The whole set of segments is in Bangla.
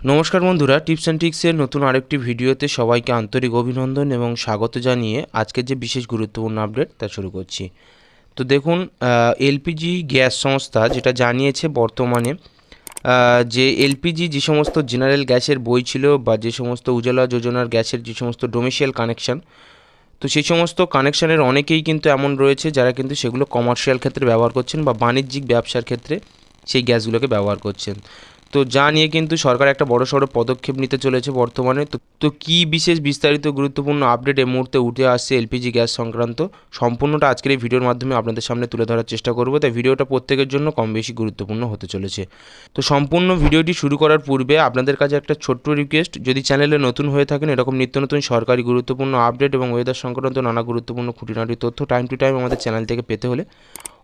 নমস্কার বন্ধুরা, টিপস অ্যান্ড টিক্সের নতুন আরেকটি ভিডিওতে সবাইকে আন্তরিক অভিনন্দন এবং স্বাগত জানিয়ে আজকের যে বিশেষ গুরুত্বপূর্ণ আপডেট তা শুরু করছি। তো দেখুন এলপিজি গ্যাস সংস্থা যেটা জানিয়েছে বর্তমানে যে এলপিজি যে সমস্ত জেনারেল গ্যাসের বই ছিল বা যে সমস্ত উজালা যোজনার গ্যাসের যে সমস্ত ডোমেশিয়াল কানেকশন তো সেই সমস্ত কানেকশানের অনেকেই কিন্তু এমন রয়েছে যারা কিন্তু সেগুলো কমার্শিয়াল ক্ষেত্রে ব্যবহার করছেন বা বাণিজ্যিক ব্যবসার ক্ষেত্রে সেই গ্যাসগুলোকে ব্যবহার করছেন। তো যা নিয়ে কিন্তু সরকার একটা বড় সড়ো পদক্ষেপ নিতে চলেছে বর্তমানে। তো তো কী বিশেষ বিস্তারিত গুরুত্বপূর্ণ আপডেট এই মুহূর্তে উঠে আসছে এলপিজি গ্যাস সংক্রান্ত? সম্পূর্ণটা আজকের এই ভিডিওর মাধ্যমে আপনাদের সামনে তুলে ধরার চেষ্টা করব। তাই ভিডিওটা প্রত্যেকের জন্য কম বেশি গুরুত্বপূর্ণ হতে চলেছে। তো সম্পূর্ণ ভিডিওটি শুরু করার পূর্বে আপনাদের কাছে একটা ছোট্ট রিকোয়েস্ট যদি চ্যানেলে নতুন হয়ে থাকেন, এরকম নিত্য নতুন সরকারি গুরুত্বপূর্ণ আপডেট এবং ওয়েদার সংক্রান্ত নানা গুরুত্বপূর্ণ খুঁটিনাটি তথ্য টাইম টু টাইম আমাদের চ্যানেল থেকে পেতে হলে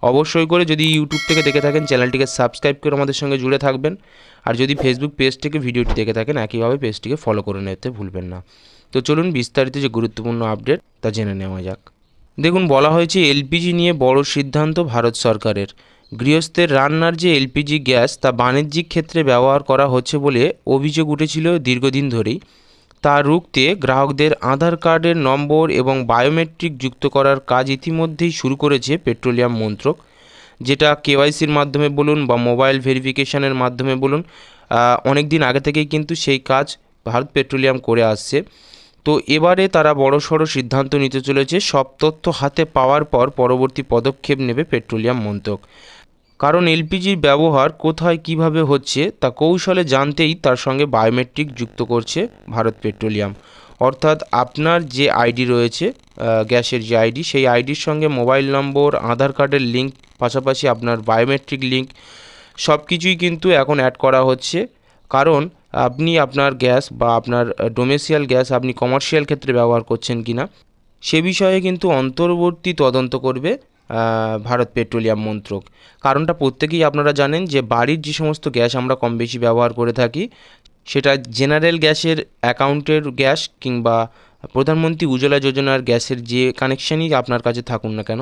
অবশ্যই করে যদি ইউটিউব থেকে দেখে থাকেন, চ্যানেলটিকে সাবস্ক্রাইব করে আমাদের সঙ্গে জুড়ে থাকবেন। আর যদি ফেসবুক পেজ থেকে ভিডিওটি দেখে থাকেন, একইভাবে পেজটিকে ফলো করে নিতে ভুলবেন না। তো চলুন বিস্তারিত যে গুরুত্বপূর্ণ আপডেট তা জেনে নেওয়া যাক। দেখুন, বলা হয়েছে এলপিজি নিয়ে বড় সিদ্ধান্ত ভারত সরকারের। গৃহস্থের রান্নার যে এলপিজি গ্যাস, তা বাণিজ্যিক ক্ষেত্রে ব্যবহার করা হচ্ছে বলে অভিযোগ উঠেছিল দীর্ঘদিন ধরেই। তা রুখতে গ্রাহকদের আধার কার্ডের নম্বর এবং বায়োমেট্রিক যুক্ত করার কাজ ইতিমধ্যেই শুরু করেছে পেট্রোলিয়াম মন্ত্রক। যেটা কেওয়াইসির মাধ্যমে বলুন বা মোবাইল ভেরিফিকেশনের মাধ্যমে বলুন অনেক দিন আগে থেকেই কিন্তু সেই কাজ ভারত পেট্রোলিয়াম করে আসছে। তো এবারে তারা বড় সড়ো সিদ্ধান্ত নিতে চলেছে, সব তথ্য হাতে পাওয়ার পর পরবর্তী পদক্ষেপ নেবে পেট্রোলিয়াম মন্ত্রক। কারণ এলপিজির ব্যবহার কোথায় কীভাবে হচ্ছে তা কৌশলে জানতেই তার সঙ্গে বায়োমেট্রিক যুক্ত করছে ভারত পেট্রোলিয়াম। অর্থাৎ আপনার যে আইডি রয়েছে গ্যাসের যে আইডি, সেই আইডির সঙ্গে মোবাইল নম্বর, আধার কার্ডের লিঙ্ক, পাশাপাশি আপনার বায়োমেট্রিক লিঙ্ক সব কিছুই কিন্তু এখন অ্যাড করা হচ্ছে। কারণ আপনি আপনার গ্যাস বা আপনার ডোমেসিয়াল গ্যাস আপনি কমার্শিয়াল ক্ষেত্রে ব্যবহার করছেন কি না সে বিষয়ে কিন্তু অন্তর্বর্তী তদন্ত করবে। ভারত পেট্রোলিয়াম মন্ত্রক। কারণটা প্রত্যেকেই আপনারা জানেন যে বাড়ির যে সমস্ত গ্যাস আমরা কম বেশি ব্যবহার করে থাকি, সেটা জেনারেল গ্যাসের অ্যাকাউন্টের গ্যাস কিংবা প্রধানমন্ত্রী উজ্জ্বলা যোজনার গ্যাসের যে কানেকশানই আপনার কাছে থাকুন না কেন,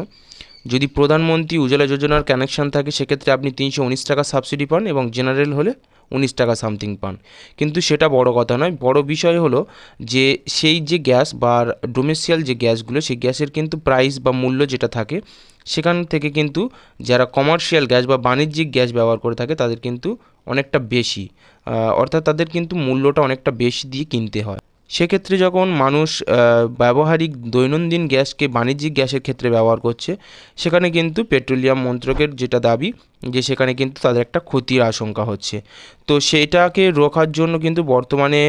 যদি প্রধানমন্ত্রী উজ্জ্বলা যোজনার কানেকশান থাকে, সেক্ষেত্রে আপনি তিনশো উনিশ টাকা সাবসিডি পান এবং জেনারেল হলে উনিশ টাকা সামথিং পান। কিন্তু সেটা বড় কথা নয়, বড় বিষয় হলো যে সেই যে গ্যাস বা ডোমেসিয়াল যে গ্যাসগুলো, সেই গ্যাসের কিন্তু প্রাইস বা মূল্য যেটা থাকে সেখান থেকে কিন্তু যারা কমার্শিয়াল গ্যাস বা বাণিজ্যিক গ্যাস ব্যবহার করে থাকে, তাদের কিন্তু অনেকটা বেশি। অর্থাৎ তাদের কিন্তু মূল্যটা অনেকটা বেশি দিয়ে কিনতে হয়। সেক্ষেত্রে যখন মানুষ ব্যবহারিক দৈনন্দিন গ্যাসকে বাণিজ্যিক গ্যাসের ক্ষেত্রে ব্যবহার করছে, সেখানে কিন্তু পেট্রোলিয়াম মন্ত্রকের যেটা দাবি, যে সেখানে কিন্তু তাদের একটা ক্ষতির আশঙ্কা হচ্ছে। তো সেইটাকে রোখার জন্য কিন্তু বর্তমানে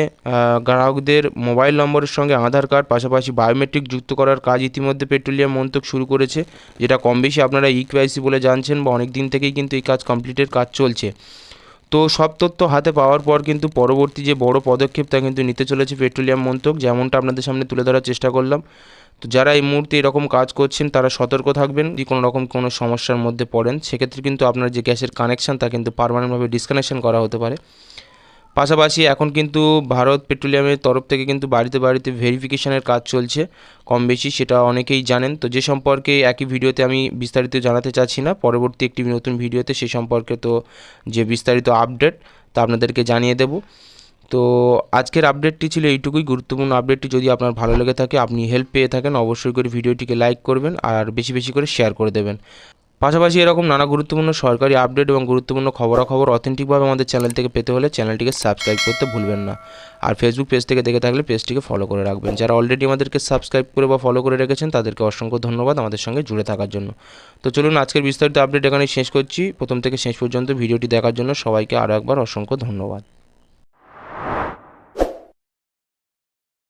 গ্রাহকদের মোবাইল নম্বরের সঙ্গে আধার কার্ড, পাশাপাশি বায়োমেট্রিক যুক্ত করার কাজ ইতিমধ্যে পেট্রোলিয়াম মন্ত্রক শুরু করেছে, যেটা কম বেশি আপনারা ইকওয়াইসি বলে জানছেন বা অনেক দিন থেকেই কিন্তু এই কাজ কমপ্লিটের কাজ চলছে। তো সব তথ্য হাতে পাওয়ার পর কিন্তু পরবর্তী যে বড় পদক্ষেপ তা কিন্তু নিতে চলেছে পেট্রোলিয়াম মন্ত্রক, যেমনটা আপনাদের সামনে তুলে ধরার চেষ্টা করলাম। তো যারা এই মুহূর্তে এরকম কাজ করছেন, তারা সতর্ক থাকবেন, যদি কোনো রকম কোনো সমস্যার মধ্যে পড়েন, সেক্ষেত্রে কিন্তু আপনার যে গ্যাসের কানেকশান তা কিন্তু পারমানেন্টভাবে ডিসকানেকশান করা হতে পারে। পাশাপাশি এখন কিন্তু ভারত পেট্রোলিয়ামের তরফ থেকে কিন্তু বাড়িতে বাড়িতে ভেরিফিকেশনের কাজ চলছে, কম বেশি সেটা অনেকেই জানেন। তো যে সম্পর্কে একই ভিডিওতে আমি বিস্তারিত জানাতে চাচ্ছি না, পরবর্তী একটি নতুন ভিডিওতে সে সম্পর্কে তো যে বিস্তারিত আপডেট তা আপনাদেরকে জানিয়ে দেব। তো আজকের আপডেটটি ছিল এইটুকুই। গুরুত্বপূর্ণ আপডেটটি যদি আপনার ভালো লেগে থাকে, আপনি হেল্প পেয়ে থাকেন, অবশ্যই করে ভিডিওটিকে লাইক করবেন আর বেশি বেশি করে শেয়ার করে দেবেন। পাশাপাশি এরকম নানা গুরুত্বপূর্ণ সরকারি আপডেট এবং গুরুত্বপূর্ণ খবরাখবর অথেন্টিকভাবে আমাদের চ্যানেল থেকে পেতে হলে চ্যানেলটিকে সাবস্ক্রাইব করতে ভুলবেন না। আর ফেসবুক পেজ থেকে দেখে থাকলে পেজটিকে ফলো করে রাখবেন। যারা অলরেডি আমাদেরকে সাবস্ক্রাইব করে বা ফলো করে রেখেছেন, তাদেরকে অসংখ্য ধন্যবাদ আমাদের সঙ্গে জুড়ে থাকার জন্য। তো চলুন আজকের বিস্তারিত আপডেট এখানেই শেষ করছি। প্রথম থেকে শেষ পর্যন্ত ভিডিওটি দেখার জন্য সবাইকে আরও একবার অসংখ্য ধন্যবাদ।